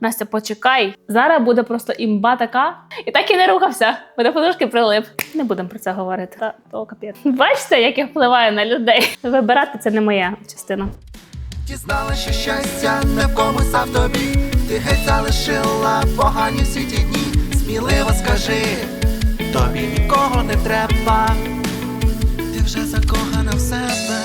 Настя, почекай. Зараз буде просто імба така. І так і не рухався, бо до подушки прилип. Не будемо про це говорити. Та то капець. Бачите, як я впливаю на людей. Вибирати це не моя частина. Дізнала, що щастя не в комусь, а в тобі. Ти геть залишила погані всі ті дні. Сміливо скажи, тобі нікого не треба. Ти вже закохана в себе.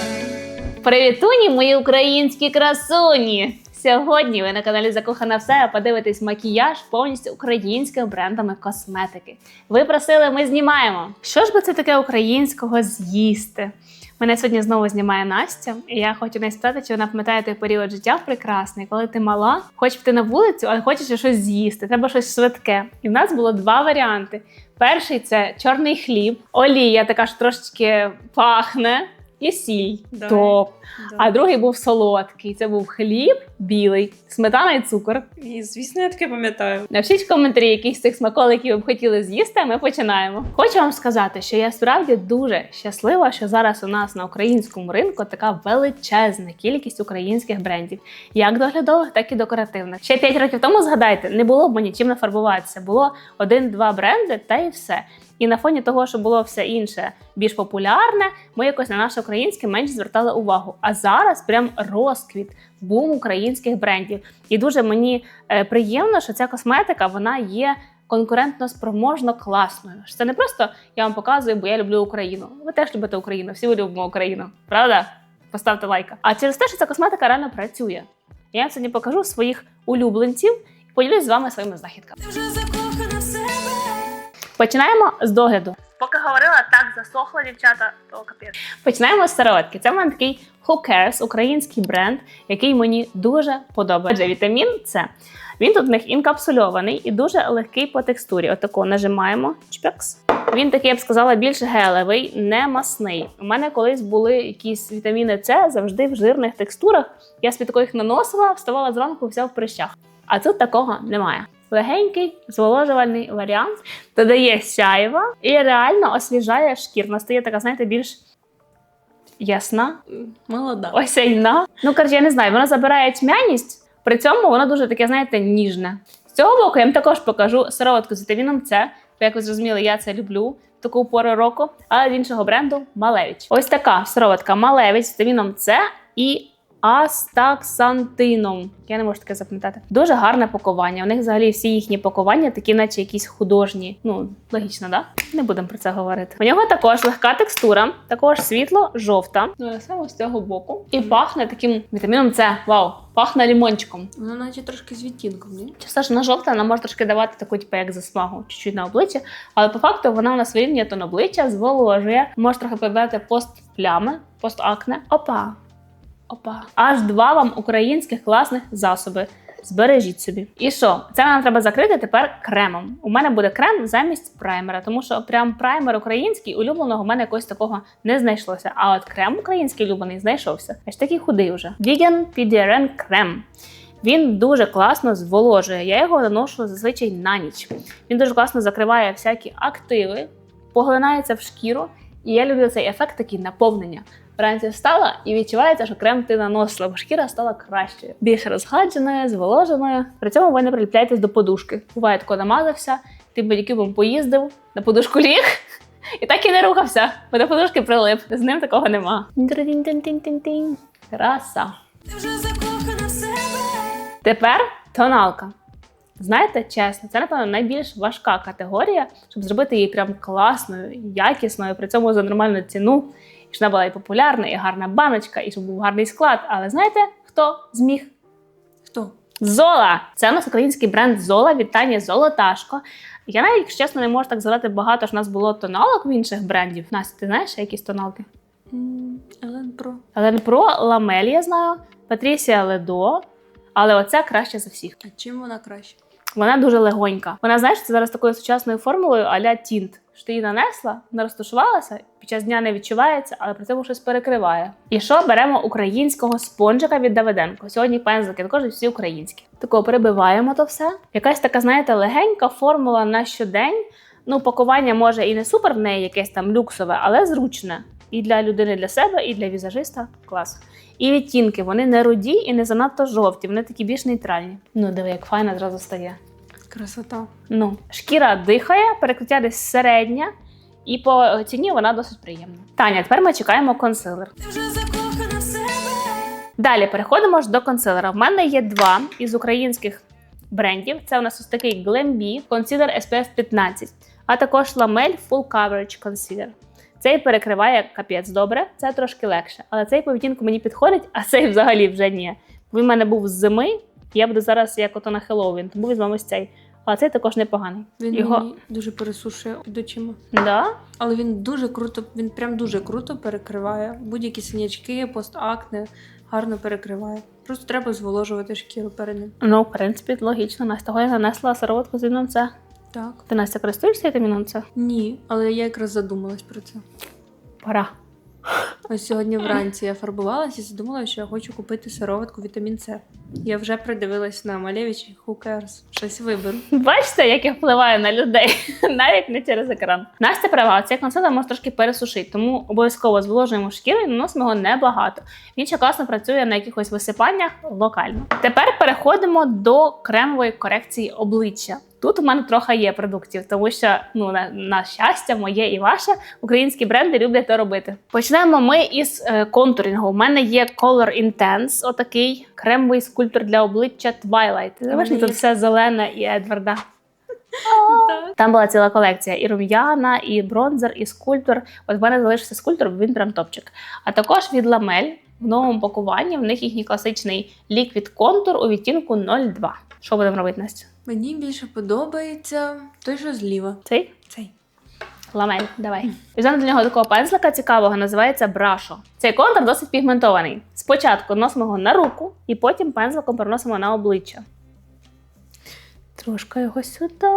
Привітуні, мої українські красуні! Сьогодні ви на каналі Закохана в себе подивитесь макіяж повністю українськими брендами косметики. Ви просили, ми знімаємо. Що ж би це таке українського з'їсти? Мене сьогодні знову знімає Настя, і я хочу неї спитати, чи вона пам'ятає той період життя прекрасний, коли ти мала, хочеш піти на вулицю, але хочеш щось з'їсти. Треба щось швидке. І в нас було два варіанти. Перший це чорний хліб, олія, така ж трошечки пахне, і сіль. Топ. А другий був солодкий. Це був хліб білий, сметана і цукор. І, звісно, я таке пам'ятаю. Напишіть в коментарі, які з цих смаколиків ви б хотіли з'їсти. а Ми починаємо. Хочу вам сказати, що я справді дуже щаслива, що зараз у нас на українському ринку така величезна кількість українських брендів, як доглядових, так і декоративних. Ще 5 років тому згадайте, не було б мені чим нафарбуватися. Було один-два бренди, та і все. І на фоні того, що було все інше більш популярне, ми якось на наше українське менш звертали увагу. А зараз прям розквіт, бум українських брендів. І дуже мені е, приємно, що ця косметика вона є конкурентно спроможно класною. Що Це не просто я вам показую, бо я люблю Україну. Ви теж любите Україну, всі ми любимо Україну, правда? Поставте лайка. А через те, що ця косметика реально працює. Я вам сьогодні покажу своїх улюбленців і поділюсь з вами своїми знахідками. Ти вже закохана в себе. Починаємо з догляду. Поки говорила, так засохло, дівчата, то капець. Починаємо з сироватки. Це в мене такий Who Cares, український бренд, який мені дуже подобається. Вітамін С. Він тут в них інкапсульований і дуже легкий по текстурі. Отако нажимаємо. Чпякс. Він такий, я б сказала, більш гелевий, не масний. У мене колись були якісь вітаміни С завжди в жирних текстурах. Я спідко їх наносила, вставала зранку, вся в прищах. А тут такого немає. Легенький, зволожувальний варіант, додає сяєва і реально освіжає шкір. Настає така, знаєте, більш ясна, Молода. осяйна. Ну, коротше, я не знаю, вона забирає тьмяність, при цьому воно дуже таке, знаєте, ніжне. З цього боку я вам також покажу сироватку з вітаміном С. Бо, як ви зрозуміли, я це люблю таку пору року, але з іншого бренду Малевич. Ось така сироватка Малевич з вітаміном С і астаксантином. Я не можу таке запам'ятати. Дуже гарне пакування. У них взагалі всі їхні пакування такі, наче якісь художні. Ну, логічно, да? Не будемо про це говорити. У нього також легка текстура, також світло жовта. Ну, саме з цього боку. І пахне таким вітаміном С. Вау! Пахне лімончиком. Вона наче трошки з відтінком, ні? Часто ж вона жовта, вона може трошки давати таку, типу, як засмагу, чуть-чуть на обличчя. Але по факту вона у нас вирівнює тон обличчя, зволожує, може трохи появляти постплями, постакне. Опа! Опа. Аж два вам українських класних засоби. Збережіть собі. І що? Це нам треба закрити тепер кремом. У мене буде крем замість праймера, тому що прям праймер український улюбленого в мене якогось такого не знайшлося. А от крем український улюблений знайшовся. Аж такий худий уже. Vegan PDRN крем. Він дуже класно зволожує. Я його наношу зазвичай на ніч. Він дуже класно закриває всякі активи, поглинається в шкіру. І я люблю цей ефект такий наповнення. Вранці встала і відчувається, що крем ти наносила, бо шкіра стала кращою, більш розгладженою, зволоженою. При цьому ви не приліпляєтесь до подушки. Буває, тако намазався, ти бодікюбом поїздив, на подушку ліг. І так і не рухався, бо до подушки прилип. З ним такого нема. Краса. Ти вже закохана в себе. Тепер тоналка. Знаєте, чесно, це напевно найбільш важка категорія, щоб зробити її прям класною, якісною, при цьому за нормальну ціну, і вона була і популярна, і гарна баночка, і щоб був гарний склад. Але знаєте, хто зміг? Хто? Зола! Це у нас український бренд Зола від Тані Золоташко. Я навіть, якщо чесно, не можу так згадати багато, що в нас було тоналок в інших брендів. Настя, ти знаєш якісь тоналки? Елен Про. Елен Про, Ламель, я знаю, Патрісія Ледо. Але оця краще за всіх. А чим вона краще? Вона дуже легонька. Вона, знаєш, це зараз такою сучасною формулою а-ля тінт. Що ти її нанесла, не розташувалася, під час дня не відчувається, але при цьому щось перекриває. І що беремо українського спонжика від Давиденко? Сьогодні пензлики також всі українські. Такого перебиваємо то все. Якась така, знаєте, легенька формула на щодень. Ну, пакування може і не супер в неї якесь там люксове, але зручне. І для людини, для себе, і для візажиста клас. І відтінки вони не руді і не занадто жовті, вони такі більш нейтральні. Ну, диви, як файно зразу стає. Красота. Ну, шкіра дихає, перекриття десь середнє, і по ціні вона досить приємна. Таня, тепер ми чекаємо консилер. Ти вже закохана в себе. Далі переходимо ж до консилера. В мене є два із українських брендів. Це у нас ось такий Glambi Concealer SPF 15, а також Lamel Full Coverage Concealer. Цей перекриває капець добре, це трошки легше. Але цей по відтінку мені підходить, а цей взагалі вже ні. Він в мене був з зими. Я буду зараз як ото на Хеллоуін, тому візьмемо ось цей. Але цей також непоганий. Він Його... мені дуже пересушує під очима. Да? Але він дуже круто, він прям дуже круто перекриває будь-які синячки, постакне, гарно перекриває. Просто треба зволожувати шкіру перед ним. Ну, в принципі, логічно. Настя того я нанесла сироватку з вітаміном С. Так. Ти Настя користуєшся вітаміном С? Ні, але я якраз задумалась про це. Пора. Ось сьогодні вранці я фарбувалася і задумала, що я хочу купити сироватку вітамін С. Я вже придивилась на Малевич, cares? Щось виберу. Бачите, як я впливаю на людей, навіть не через екран. Настя права, цей консилер може трошки пересушити, тому обов'язково зволожуємо шкіру і наносимо його небагато. Він ще класно працює на якихось висипаннях локально. Тепер переходимо до кремової корекції обличчя. Тут у мене трохи є продуктів, тому що ну на, на щастя, моє і ваше, українські бренди люблять це робити. Почнемо ми із е, контурінгу. У мене є Color Intense, отакий кремовий скульптор для обличчя Twilight. Ти тут все зелене і Едварда. Там була ціла колекція і рум'яна, і бронзер, і скульптор. От в мене залишився скульптор, бо він прям топчик. А також від ламель в новому пакуванні. В них їхній класичний ліквід контур у відтінку 02. Що будемо робити, Настя? Мені більше подобається той, що зліва. Цей? Цей. Ламель, давай. Візьмемо для нього такого пензлика цікавого, називається брашо. Цей контур досить пігментований. Спочатку носимо його на руку, і потім пензликом переносимо на обличчя. Трошки його сюди,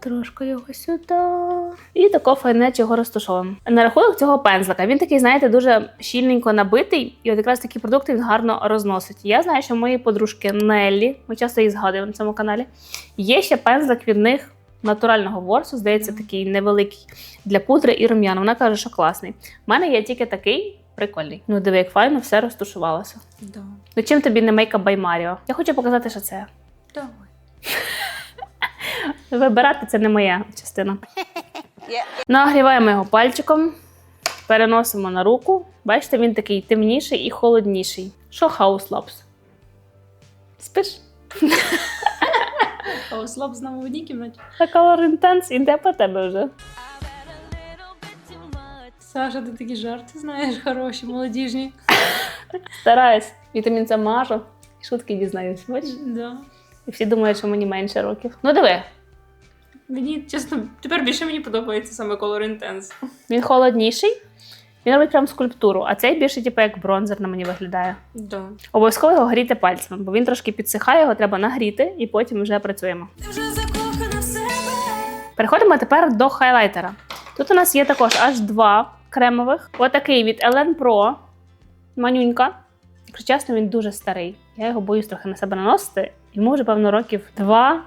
трошки його сюди. І тако файнеч його розташовуємо. На рахунок цього пензлика, він такий, знаєте, дуже щільненько набитий, і от якраз такі продукти він гарно розносить. Я знаю, що мої подружки Неллі, ми часто її згадуємо на цьому каналі. Є ще пензлик від них натурального ворсу, здається, такий невеликий для пудри і рум'яна. Вона каже, що класний. У мене є тільки такий прикольний. Ну, диви, як файно все розташувалося. Да. Ну чим тобі не мейкап by Mario? Я хочу показати, що це. Давай. Вибирати це не моя частина. Нагріваємо його пальчиком, переносимо на руку. Бачите, він такий темніший і холодніший. Що House Labs? Спиш? О, слаб з нами в одній кімнаті. А Color Intense іде по тебе вже. Саша, ти такі жарти знаєш, хороші, молодіжні. Стараюсь. Вітамін С мажу. І шутки дізнаюсь. Бачиш? Да. І всі думають, що мені менше років. Ну диви, Мені чесно, тепер більше мені подобається саме Color Intense. він холодніший. Він робить прям скульптуру, а цей більше, типу, як бронзер на мені виглядає. Да. Обов'язково його гріти пальцем, бо він трошки підсихає, його треба нагріти і потім вже працюємо. Ти вже закохана в себе. Переходимо тепер до хайлайтера. Тут у нас є також аж два кремових. Отакий від Ellen Pro. Манюнька. Якщо чесно, він дуже старий. Я його боюсь трохи на себе наносити. Йому вже, певно, років два.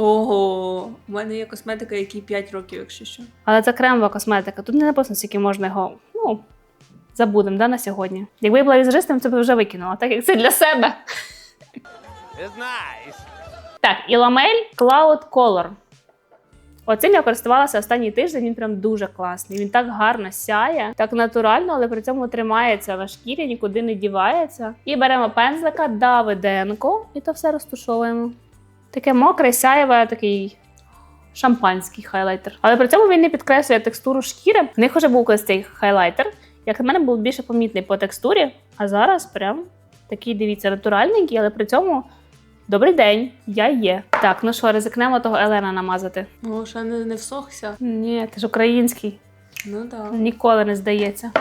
Ого, у мене є косметика, якій 5 років, якщо що. Але це кремова косметика. Тут не написано, скільки можна його. Ну, забудемо, да, на сьогодні. Якби я була візажистом, це б вже викинула, так як це для себе. Так, і ламель Cloud Color. Оцим я користувалася останній тиждень, він прям дуже класний. Він так гарно сяє, так натурально, але при цьому тримається на шкірі, нікуди не дівається. І беремо пензлика Давиденко і то все розтушовуємо. Таке мокре, сяєве, такий шампанський хайлайтер. Але при цьому він не підкреслює текстуру шкіри. В них вже був колись цей хайлайтер. Як на мене, був більше помітний по текстурі, а зараз прям такий, дивіться, натуральненький, але при цьому добрий день, я є. Так, ну що, ризикнемо того Елена намазати. О, ще не, не всохся. Ні, ти ж український, Ну так. ніколи не здається.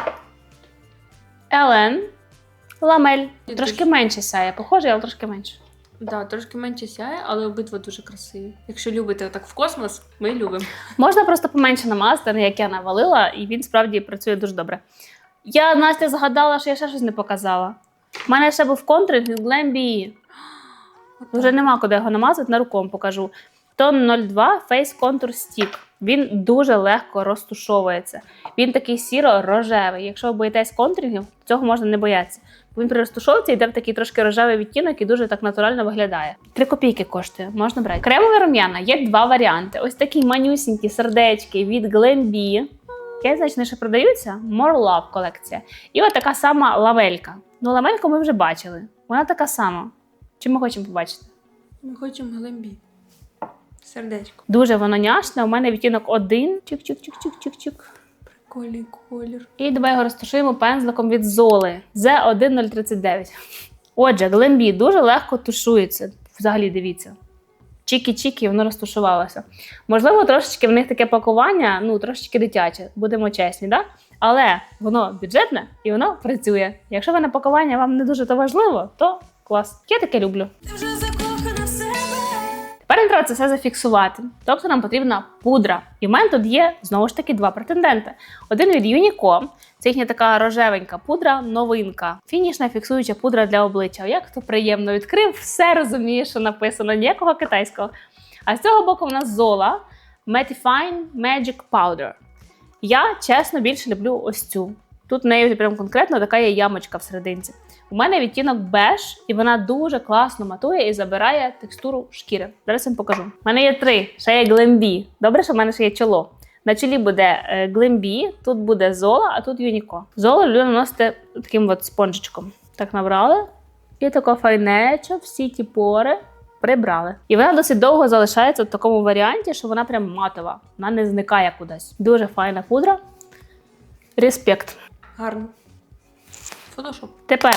Елен. Ламель. І Трошки дуже- менше сяє, похоже, але трошки менше. Да, трошки менше сяє, але обидва дуже красиві. Якщо любите так в космос, ми любимо. Можна просто поменше намазати, не як я навалила, і він справді працює дуже добре. Я Настя згадала, що я ще щось не показала. У мене ще був контур від Glambi. Вже нема куди його намазати, на руком покажу. Тон 02 Face Contour Stick. Він дуже легко розтушовується. Він такий сіро-рожевий. Якщо ви боїтесь контурів, цього можна не боятися. Він при розтушовці йде в такий трошки рожевий відтінок і дуже так натурально виглядає. Три копійки коштує, можна брати. Кремові рум'яна є два варіанти. Ось такі манюсінькі сердечки від Glambi. Я знаю, що ще продаються. More Love колекція. І от така сама ламелька. Ну, ламельку ми вже бачили. Вона така сама. Чи ми хочемо побачити? Ми хочемо глембі. Сердечко. Дуже воно няшне. У мене відтінок один. Чик-чик-чик-чик-чик-чик. Прикольний колір. І давай його розташуємо пензликом від Золи Z1039. Отже, Глембі дуже легко тушується. Взагалі дивіться. Чікі-чікі, воно розташувалося. Можливо, трошечки в них таке пакування, ну, трошечки дитяче, будемо чесні, да? але воно бюджетне і воно працює. Якщо ви на пакування вам не дуже то важливо, то клас. Я таке люблю. Треба це все зафіксувати. Тобто нам потрібна пудра. І в мене тут є знову ж таки два претенденти. Один від Unico, це їхня така рожевенька пудра, новинка. Фінішна фіксуюча пудра для обличчя. Як то приємно відкрив, все розуміє, що написано, ніякого китайського. А з цього боку в нас зола Mattifying Magic Powder. Я чесно більше люблю ось цю. Тут в неї прям конкретно така є ямочка в серединці. У мене відтінок беж, і вона дуже класно матує і забирає текстуру шкіри. Зараз я вам покажу. У мене є три, ще є глембі. Добре, що в мене ще є чоло. На чолі буде глембі, тут буде зола, а тут юніко. Золо люблю наносити таким от спонжичком. Так набрали. І тако файнечо, всі ті пори прибрали. І вона досить довго залишається в такому варіанті, що вона прям матова. Вона не зникає кудись. Дуже файна пудра. Респект. Гарно. Фотошоп. Тепер,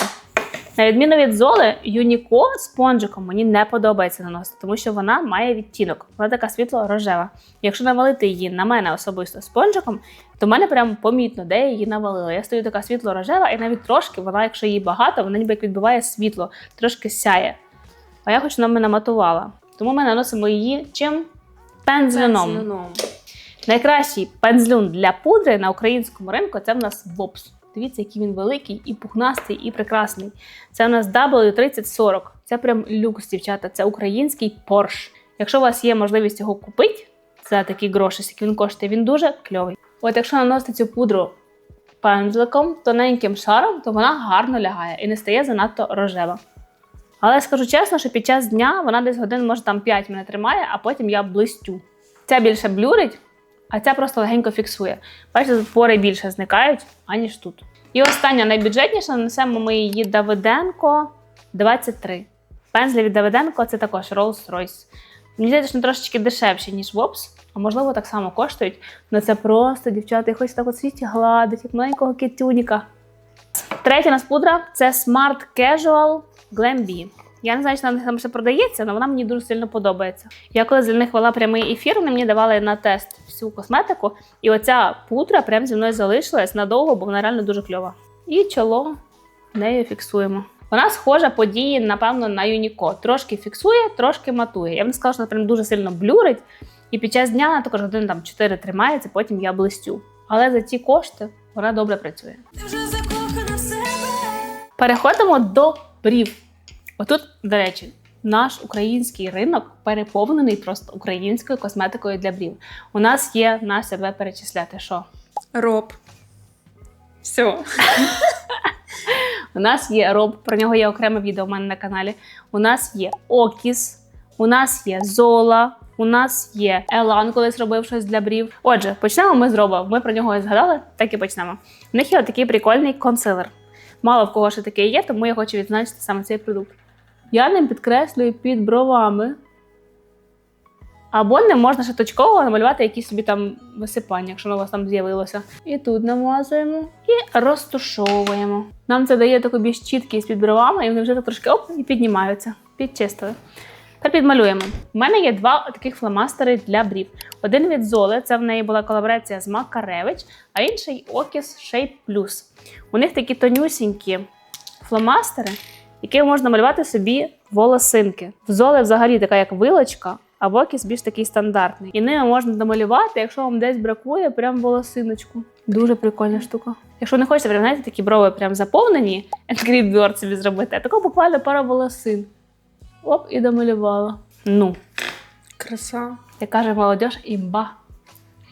на відміну від золи, Юніко спонжиком мені не подобається наносити, тому що вона має відтінок. Вона така світло-рожева. Якщо навалити її на мене особисто спонжиком, то в мене прям помітно, де я її навалила. Я стою така світло-рожева, і навіть трошки вона, якщо її багато, вона ніби як відбиває світло, трошки сяє. А я хоч вона мене матувала. Тому ми наносимо її чим? Пензлином. Пензлином. Найкращий пензлюн для пудри на українському ринку це в нас Вопс. Дивіться, який він великий, і пухнастий, і прекрасний. Це у нас W3040. Це прям люкс, дівчата. Це український Porsche. Якщо у вас є можливість його купити за такі гроші, скільки він коштує, він дуже кльовий. От якщо наносити цю пудру пензликом, тоненьким шаром, то вона гарно лягає і не стає занадто рожева. Але скажу чесно, що під час дня вона десь годин, може там 5 мене тримає, а потім я блистю. Ця більше блюрить, а ця просто легенько фіксує. Бачите, пори більше зникають, аніж тут. І остання найбюджетніша нанесемо ми її Давиденко 23. Пензлі від Давиденко це також Rolls-Royce. Мені здається, що трошечки дешевші, ніж Вопс, а можливо так само коштують. Але це просто, дівчата, їх хочеться так от світі гладить, як маленького китюніка. Третя у нас пудра це Smart Casual Glam Bee. Я не знаю, чи вона там ще продається, але вона мені дуже сильно подобається. Я коли для них вела прямий ефір, вони мені давали на тест всю косметику, і оця пудра прям зі мною залишилась надовго, бо вона реально дуже кльова. І чоло нею фіксуємо. Вона схожа по дії, напевно, на Юніко. Трошки фіксує, трошки матує. Я б не сказала, що вона прям дуже сильно блюрить. І під час дня вона також годин там 4 тримається, потім я блистю. Але за ці кошти вона добре працює. Ти вже закохана в себе. Переходимо до брів. Отут, до речі, наш український ринок переповнений просто українською косметикою для брів. У нас є на себе перечисляти, що Роб. Все. у нас є роб, про нього є окреме відео у мене на каналі. У нас є Окіс, у нас є Зола, у нас є Елан, колись робив щось для брів. Отже, почнемо ми з роба. Ми про нього і згадали, так і почнемо. У них є такий прикольний консилер. Мало в кого ще таке є, тому я хочу відзначити саме цей продукт. Я ним підкреслюю під бровами. Або не можна ще точково намалювати якісь собі там висипання, якщо воно у вас там з'явилося. І тут намазуємо і розтушовуємо. Нам це дає таку більш чіткість під бровами, і вони вже так трошки оп і піднімаються. Підчистили. Тепер підмалюємо. У мене є два таких фломастери для брів. Один від Золи, це в неї була колаборація з Макаревич, а інший Okis Shape Plus. У них такі тонюсінькі фломастери, якими можна малювати собі волосинки. В Золи взагалі така як вилочка, а в Окіс більш такий стандартний. І ними можна домалювати, якщо вам десь бракує, прям волосиночку. Дуже прикольна штука. Якщо не хочете, прям, знаєте, такі брови прям заповнені, Angry Bird собі зробити, а тако буквально пара волосин. Оп, і домалювала. Ну, Краса. як каже молодь, імба.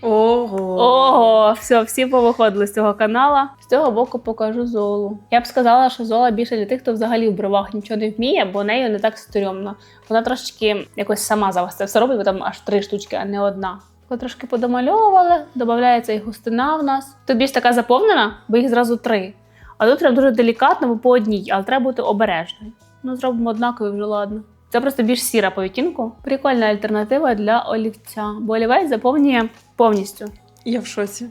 Ого. Ого, все, всі повиходили з цього канала. З цього боку покажу золу. Я б сказала, що зола більше для тих, хто взагалі в бровах нічого не вміє, бо нею не так стрьомно. Вона трошечки якось сама за вас це все робить, бо там аж три штучки, а не одна. Ми трошки подомальовували, додається і густина в нас. Тут більш така заповнена, бо їх зразу три. А тут треба дуже делікатно, бо по одній, але треба бути обережною. Ну, зробимо однакові вже ладно. Це просто більш сіра по відтінку. Прикольна альтернатива для олівця, бо олівець заповнює повністю. Я в шоці.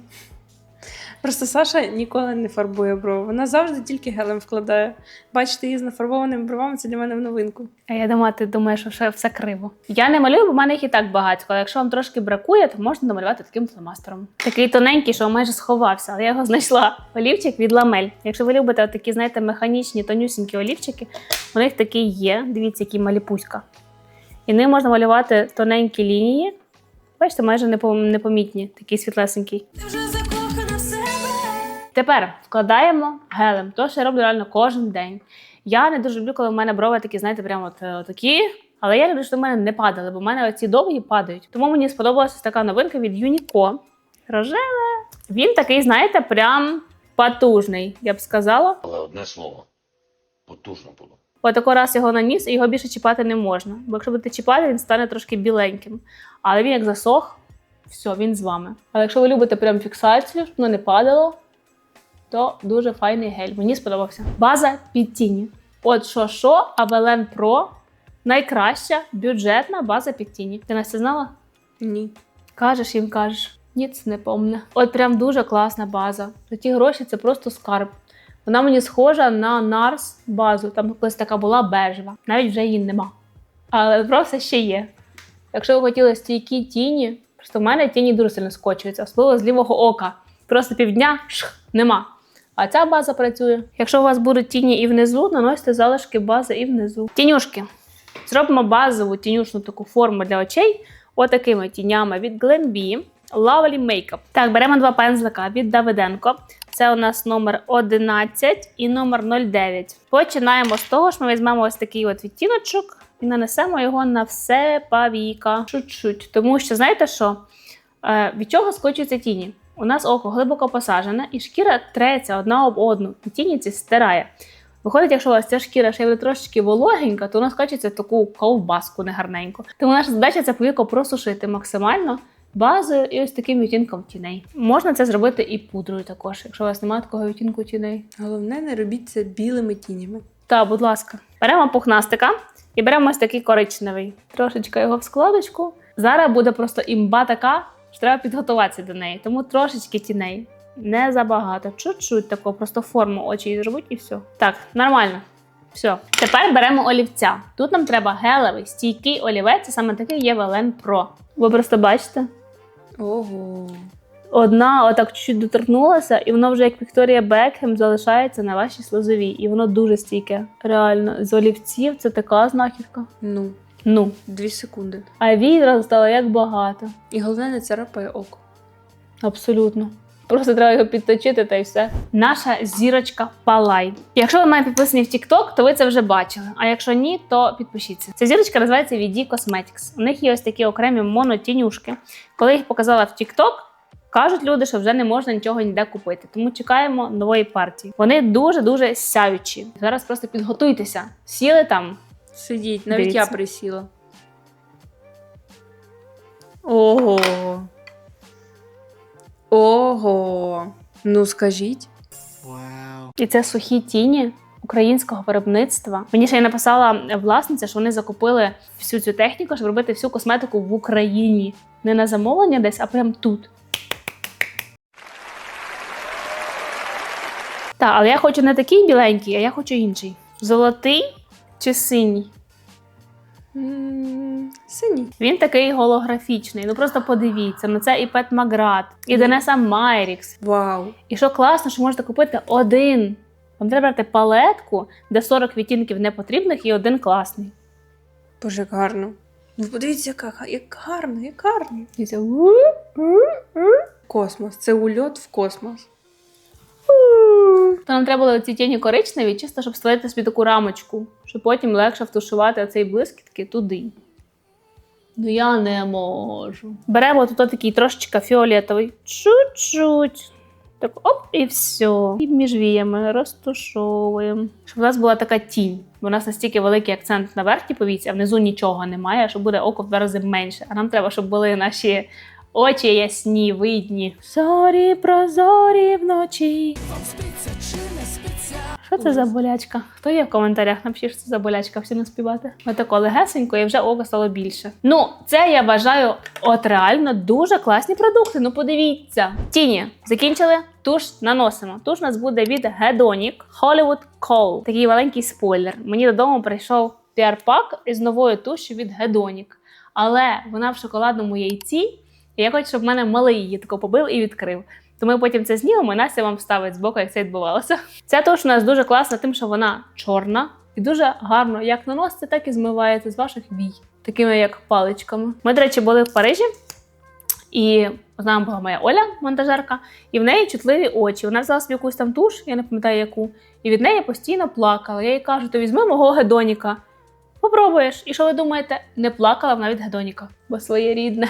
Просто Саша ніколи не фарбує брови. Вона завжди тільки гелем вкладає. Бачити її з нафарбованими бровами це для мене в новинку. А я думаю, ти думаєш, що все криво. Я не малюю, бо в мене їх і так багатько. Але якщо вам трошки бракує, то можна намалювати таким фломастером. Такий тоненький, що майже сховався, але я його знайшла. Олівчик від ламель. Якщо ви любите такі, знаєте, механічні, тонюсінькі олівчики, у них такий є. Дивіться, який маліпуська. І ним можна малювати тоненькі лінії. Бачите, майже непом- непомітні, такий світлесенький. Тепер вкладаємо гелем. То, що я роблю реально кожен день. Я не дуже люблю, коли в мене брови такі, знаєте, прямо от, е, такі. Але я люблю, щоб в мене не падали, бо в мене оці довгі падають. Тому мені сподобалася така новинка від Юніко. Рожеве. Він такий, знаєте, прям потужний, я б сказала. Але одне слово. Потужно було. Отако раз його наніс, і його більше чіпати не можна. Бо якщо будете чіпати, він стане трошки біленьким. Але він як засох, все, він з вами. Але якщо ви любите прям фіксацію, щоб воно не падало, то дуже файний гель. Мені сподобався. База під тіні. От що що, Авелен Pro найкраща бюджетна база під тіні. Ти Настя знала? Ні. Кажеш їм кажеш. Ніц не помне. От прям дуже класна база. За ті гроші це просто скарб. Вона мені схожа на Нарс базу. Там колись така була бежева. Навіть вже її нема. Але просто ще є. Якщо ви хотіли стійкі тіні, просто в мене тіні дуже сильно скочуються, особливо з лівого ока. Просто півдня шх, нема. А ця база працює. Якщо у вас будуть тіні і внизу, наносите залишки бази і внизу. Тінюшки. Зробимо базову тінюшну таку форму для очей отакими тінями від Glambi. Lovely Makeup. Так, беремо два пензлика від Давиденко. Це у нас номер 11 і номер 09. Починаємо з того, що ми візьмемо ось такий от відтіночок і нанесемо його на все павіка. Чуть-чуть. Тому що, знаєте що? Е, від чого скочуються тіні? У нас око глибоко посажене, і шкіра треться одна об одну, і тіні ці стирає. Виходить, якщо у вас ця шкіра ще буде трошечки вологенька, то вона скачеться таку ковбаску негарненьку. Тому наша задача це повіко просушити максимально базою і ось таким відтінком тіней. Можна це зробити і пудрою також, якщо у вас немає такого відтінку тіней. Головне, не робіть це білими тінями. Та, будь ласка, беремо пухнастика і беремо ось такий коричневий. Трошечки його в складочку. Зараз буде просто імба така, треба підготуватися до неї. Тому трошечки тіней. Не забагато. Чуть-чуть такого, просто форму очі зробити і все. Так, нормально. Все. Тепер беремо олівця. Тут нам треба гелевий, стійкий олівець, саме такий є Вален Pro. Ви просто бачите? Ого. Одна отак чуть-чуть доторкнулася, і воно вже як Вікторія Бекхем залишається на вашій слозовій. І воно дуже стійке. Реально, з олівців це така знахідка. Ну, Ну, дві секунди. а відразу стало як багато. І головне, не царапає око. Абсолютно. Просто треба його підточити та й все. Наша зірочка Палай. Якщо ви маєте підписані в TikTok, то ви це вже бачили. А якщо ні, то підпишіться. Ця зірочка називається VD Cosmetics. У них є ось такі окремі монотінюшки. Коли їх показала в TikTok, кажуть люди, що вже не можна нічого ніде купити. Тому чекаємо нової партії. Вони дуже дуже сяючі. Зараз просто підготуйтеся. Сіли там. Сидіть, навіть Дивіться. я присіла. Ого. Ого. Ну скажіть. Вау. І це сухі тіні українського виробництва. Мені ще й написала власниця, що вони закупили всю цю техніку, щоб робити всю косметику в Україні. Не на замовлення десь, а прямо тут. Так, але я хочу не такий біленький, а я хочу інший. Золотий чи синій? Синій. Він такий голографічний. Ну просто подивіться, ну це і Пет Маград, і Денеса Майрікс, Вау. І що класно, що можете купити один. Вам треба брати палетку, де 40 відтінків непотрібних і один класний. Боже, як гарно. Ну подивіться, як, га- як гарно, як гарно. Це Космос. Це ульот в космос. То нам треба було ці тіні коричневі, чисто щоб створити собі таку рамочку, щоб потім легше втушувати оцей блискітки туди. Ну я не можу. Беремо тут такий трошечки фіолетовий. Чуть-чуть. Так, оп, і все. І між віями розтушовуємо. Щоб у нас була така тінь. Бо у нас настільки великий акцент на верхній повіці, а внизу нічого немає, що буде око в два рази менше. А нам треба, щоб були наші очі ясні, видні. Зорі прозорі вночі. Що це за болячка? Хто є в коментарях? Напишіть, що це за болячка, всі не співати. Отако легесенько, і вже око стало більше. Ну, це я вважаю, от реально дуже класні продукти. Ну подивіться. Тіні, закінчили. Туш наносимо. Туш у нас буде від Hedonic Hollywood Kohl. Такий маленький спойлер. Мені додому прийшов піар-пак із новою тушю від Hedonic. Але вона в шоколадному яйці. І я хочу, щоб в мене малий її тако побив і відкрив. То ми потім це знімемо, і Настя вам вставить збоку, як це відбувалося. Ця туш у нас дуже класна, тим, що вона чорна і дуже гарно як наноситься, так і змивається з ваших вій, такими як паличками. Ми, до речі, були в Парижі, і з нами була моя Оля, монтажерка, і в неї чутливі очі. Вона взяла собі якусь там туш, я не пам'ятаю яку, і від неї постійно плакала. Я їй кажу: то візьми мого гедоніка. Попробуєш. І що ви думаєте? Не плакала вона від гедоніка, бо своє рідне.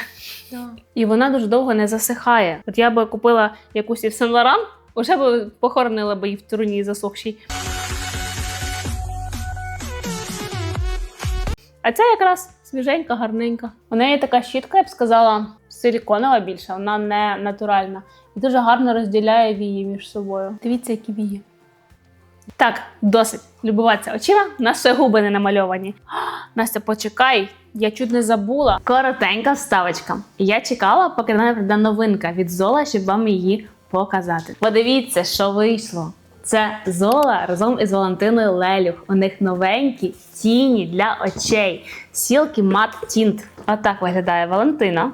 І вона дуже довго не засихає. От я би купила якусь Ів Сен Лоран, уже б похоронила би її в труні засохшій. А ця якраз свіженька, гарненька. У неї така щітка, я б сказала, силіконова більше, вона не натуральна. І дуже гарно розділяє вії між собою. Дивіться, які вії. Так, досить любуватися очима. Ще губи не намальовані. Настя, почекай, я чуть не забула. Коротенька вставочка. Я чекала, поки мене прийде новинка від Зола, щоб вам її показати. Подивіться, що вийшло. Це Зола разом із Валентиною Лелюх. У них новенькі тіні для очей. Silky Matte Tint. Отак виглядає Валентина.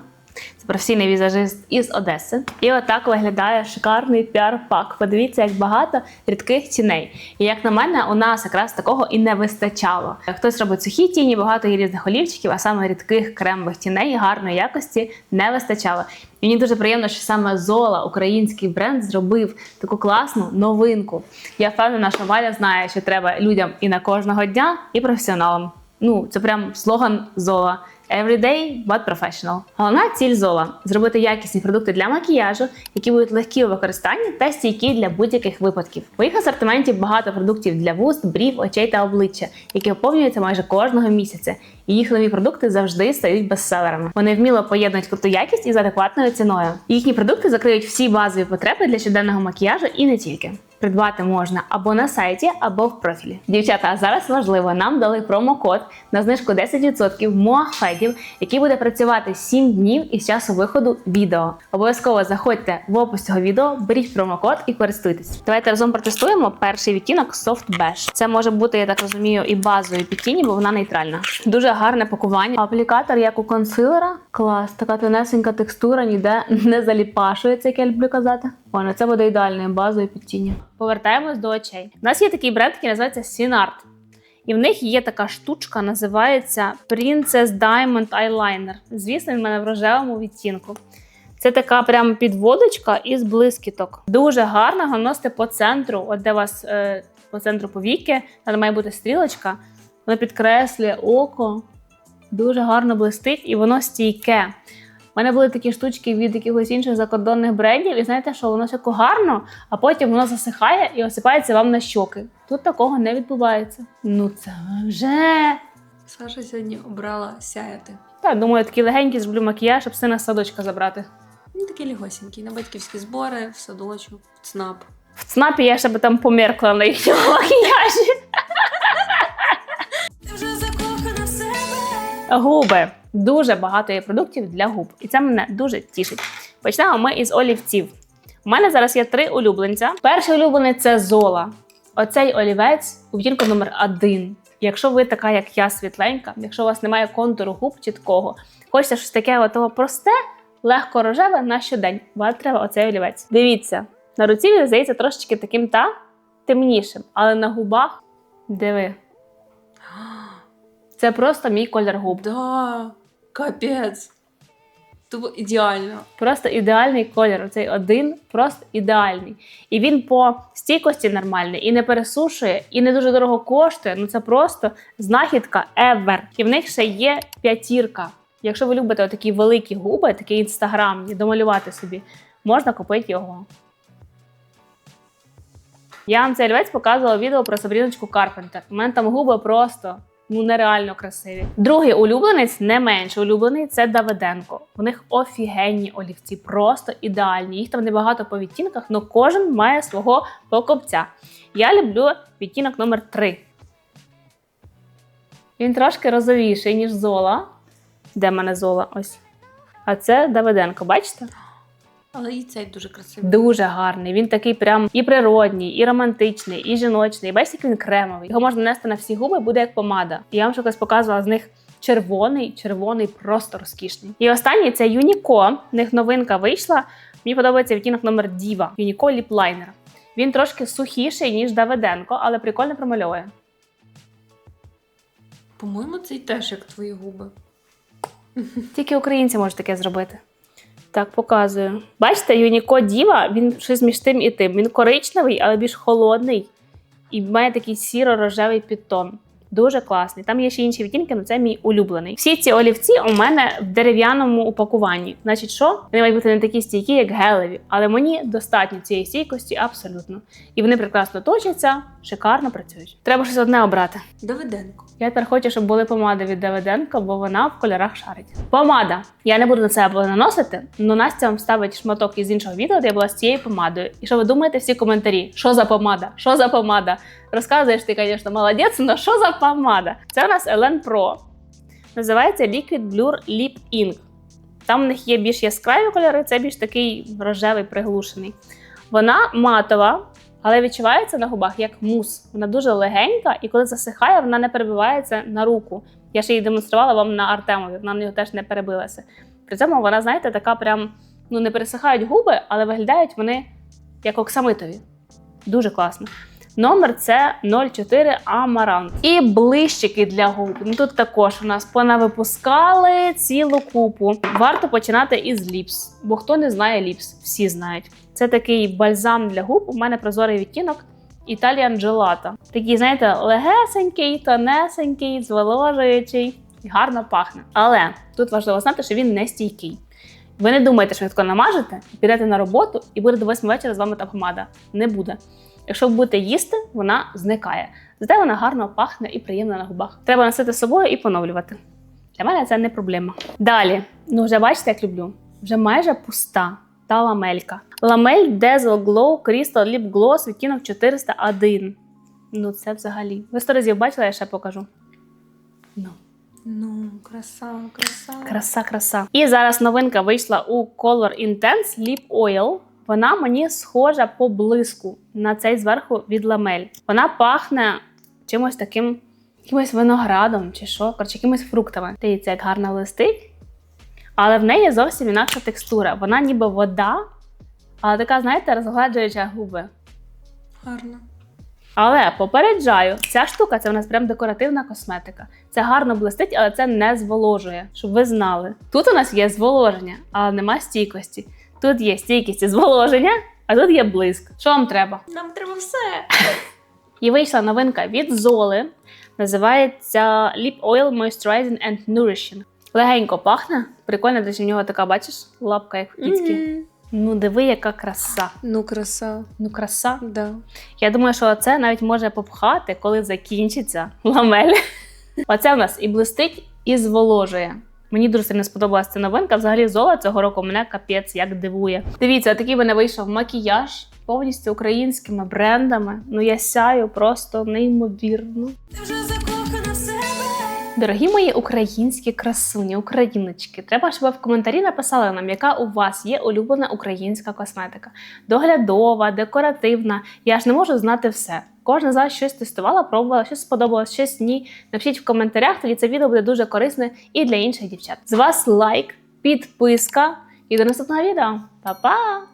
Це професійний візажист із Одеси. І отак виглядає шикарний піар-пак. Подивіться, як багато рідких тіней. І як на мене, у нас якраз такого і не вистачало. Хтось робить сухі тіні, багато є різних олівчиків, а саме рідких кремових тіней гарної якості не вистачало. Мені дуже приємно, що саме Зола, український бренд, зробив таку класну новинку. Я впевнена, що Валя знає, що треба людям і на кожного дня, і професіоналам. Ну, це прям слоган Зола. Everyday, but professional. Головна ціль Зола зробити якісні продукти для макіяжу, які будуть легкі у використанні та стійкі для будь-яких випадків. У їх асортименті багато продуктів для вуст, брів, очей та обличчя, які поповнюються майже кожного місяця. І їх нові продукти завжди стають бестселерами. Вони вміло поєднують круту якість із адекватною ціною. Їхні продукти закриють всі базові потреби для щоденного макіяжу і не тільки. Придбати можна або на сайті, або в профілі. Дівчата, а зараз важливо, нам дали промокод на знижку 10% Моахедів, який буде працювати 7 днів із часу виходу відео. Обов'язково заходьте в опис цього відео, беріть промокод і користуйтесь. Давайте разом протестуємо перший відтінок Soft Beige. Це може бути, я так розумію, і базовий під тіні, бо вона нейтральна. Дуже гарне пакування. Аплікатор, як у консилера. Клас, така тонесенька текстура, ніде не заліпашується, як я люблю казати. О, ну це буде ідеальною базою під тіні. Повертаємось до очей. У нас є такий бренд, який називається Sinart. І в них є така штучка, називається Princess Diamond Eyeliner. Звісно, він в мене в рожевому відтінку. Це така прям підводочка із блискіток. Дуже гарно наносите по центру, от де у вас е, по центру повіки, там має бути стрілочка. Воно підкреслює око, дуже гарно блистить і воно стійке. У мене були такі штучки від якихось інших закордонних брендів, і знаєте, що воно тако гарно, а потім воно засихає і осипається вам на щоки. Тут такого не відбувається. Ну це вже. Саша сьогодні обрала сяяти. Так, думаю, такі легенькі зроблю макіяж, щоб сина з садочка забрати. Він такий легосенький, на батьківські збори, в садочок, в ЦНАП. В ЦНАПі я ще би там померкла на їхньому макіяжі. Губи. Дуже багато є продуктів для губ, і це мене дуже тішить. Почнемо ми із олівців. У мене зараз є три улюбленця. Перший улюблений це зола. Оцей олівець у відтінку номер один. Якщо ви така, як я, світленька, якщо у вас немає контуру губ чіткого, хочеться щось таке отого просте, легко рожеве на щодень. Вам треба оцей олівець. Дивіться, на руці він здається трошечки таким та темнішим, але на губах диви. Це просто мій колір губ. Да, капець. Тупо ідеально. Просто ідеальний колір. Оцей один просто ідеальний. І він по стійкості нормальний, і не пересушує, і не дуже дорого коштує. Ну це просто знахідка ever. І в них ще є п'ятірка. Якщо ви любите такі великі губи, такі інстаграмні, домалювати собі, можна купити його. Я вам цей олівець показувала відео про Сабріночку Карпентер. У мене там губи просто ну нереально красиві. Другий улюбленець, не менш улюблений, це Давиденко. У них офігенні олівці, просто ідеальні. Їх там небагато по відтінках, але кожен має свого покупця. Я люблю відтінок номер 3 Він трошки розовіший, ніж зола. Де в мене зола? Ось. А це Давиденко, бачите? Але і цей дуже красивий. Дуже гарний. Він такий прям і природній, і романтичний, і жіночний. Бачите, як він кремовий. Його можна нести на всі губи, буде як помада. І я вам ще колись показувала з них червоний, червоний, просто розкішний. І останній це Юніко. В них новинка вийшла. Мені подобається відтінок номер Діва. Юніко ліплайнер. Він трошки сухіший, ніж Давиденко, але прикольно промальовує. По-моєму, цей теж як твої губи. Тільки українці можуть таке зробити. Так, показую. Бачите, Юніко Діва, він щось між тим і тим. Він коричневий, але більш холодний і має такий сіро-рожевий підтон. Дуже класний. Там є ще інші відтінки, але це мій улюблений. Всі ці олівці у мене в дерев'яному упакуванні. Значить, що? Вони мають бути не такі стійкі, як гелеві, але мені достатньо цієї стійкості абсолютно. І вони прекрасно точаться, шикарно працюють. Треба щось одне обрати. Давиденко. Я тепер хочу, щоб були помади від Давиденко, бо вона в кольорах шарить. Помада. Я не буду на себе наносити, але Настя вам ставить шматок із іншого відео, де я була з цією помадою. І що ви думаєте, всі коментарі? Що за помада? Що за помада? Розказуєш ти, звісно, молодець, але що за помада? Це у нас Elen Pro. Називається Liquid Blur Lip Ink. Там в них є більш яскраві кольори, це більш такий рожевий приглушений. Вона матова, але відчувається на губах як мус. Вона дуже легенька, і коли засихає, вона не перебивається на руку. Я ще її демонструвала вам на Артемові, вона на нього теж не перебилася. При цьому вона, знаєте, така прям ну не пересихають губи, але виглядають вони як оксамитові. Дуже класно. Номер це 04 Амарант. І блищики для губ. Ну тут також у нас понавипускали цілу купу. Варто починати із ліпс, бо хто не знає ліпс, всі знають. Це такий бальзам для губ. У мене прозорий відтінок Italian Gelato. Такий, знаєте, легесенький, тонесенький, зволожуючий гарно пахне. Але тут важливо знати, що він не стійкий. Ви не думаєте, що ви тако намажете, підете на роботу і буде до 8 вечора з вами та помада. Не буде. Якщо будете їсти, вона зникає. Зате вона гарно пахне і приємна на губах. Треба носити з собою і поновлювати. Для мене це не проблема. Далі, ну вже бачите, як люблю. Вже майже пуста та ламелька. Ламель Dazzle Glow Crystal Lip Gloss відтінок 401. Ну, це взагалі. Ви сто разів бачили, я ще покажу. Ну. Ну, краса, краса. Краса, краса. І зараз новинка вийшла у Color Intense Lip Oil. Вона мені схожа по блиску на цей зверху від ламель. Вона пахне чимось таким, якимось виноградом чи що, коротше, якимись фруктами. Дивіться, як гарно листить. Але в неї зовсім інакша текстура. Вона ніби вода, але така, знаєте, розгладжуюча губи. Гарно. Але попереджаю, ця штука це в нас прям декоративна косметика. Це гарно блистить, але це не зволожує, щоб ви знали. Тут у нас є зволоження, але нема стійкості. Тут є стійкість і зволоження, а тут є блиск. Що вам треба? Нам треба все. І вийшла новинка від Золи. Називається Lip Oil Moisturizing and Nourishing. Легенько пахне. Прикольно, десь у нього така, бачиш, лапка, як в кіцьки. Мгм. Ну, диви, яка краса. Ну, краса. Ну, краса. Да. Я думаю, що це навіть може попхати, коли закінчиться ламель. Оце в нас і блистить, і зволожує. Мені дуже сильно сподобалася ця новинка. Взагалі зола цього року мене капець як дивує. Дивіться, такий мене вийшов макіяж повністю українськими брендами. Ну я сяю просто неймовірно. Ти вже. Дорогі мої українські красуні, україночки, треба, щоб ви в коментарі написали нам, яка у вас є улюблена українська косметика. Доглядова, декоративна. Я ж не можу знати все. Кожна з вас щось тестувала, пробувала, щось сподобалось, щось ні. Напишіть в коментарях, тоді це відео буде дуже корисне і для інших дівчат. З вас лайк, підписка і до наступного відео. Па-па!